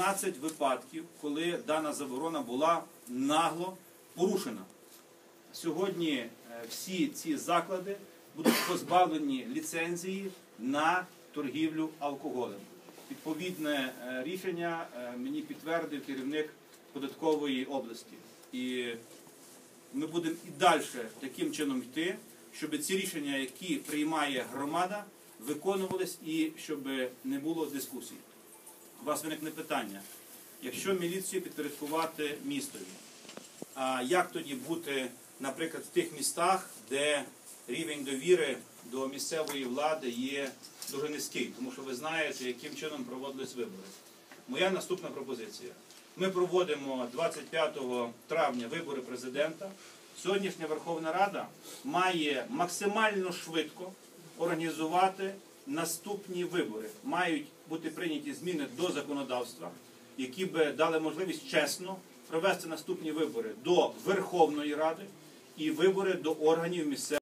17 випадків, коли дана заборона була нагло порушена. Сьогодні е, всі ці заклади будуть позбавлені ліцензії на торгівлю алкоголем. Відповідне е, рішення е, мені підтвердив керівник податкової області. І ми будемо і далі таким чином йти, щоб ці рішення, які приймає громада, виконувались і щоб не було дискусій. У вас виникне питання. Якщо міліцію підпорядкувати містові, а як тоді бути, наприклад, в тих містах, де рівень довіри до місцевої влади є дуже низький, тому що ви знаєте, яким чином проводились вибори. Моя наступна пропозиція. Ми проводимо 25 травня вибори президента. Сьогоднішня Верховна Рада має максимально швидко організувати наступні вибори. Мають бути прийняті зміни до законодавства, які би дали можливість чесно провести наступні вибори до Верховної Ради і вибори до органів місцевої.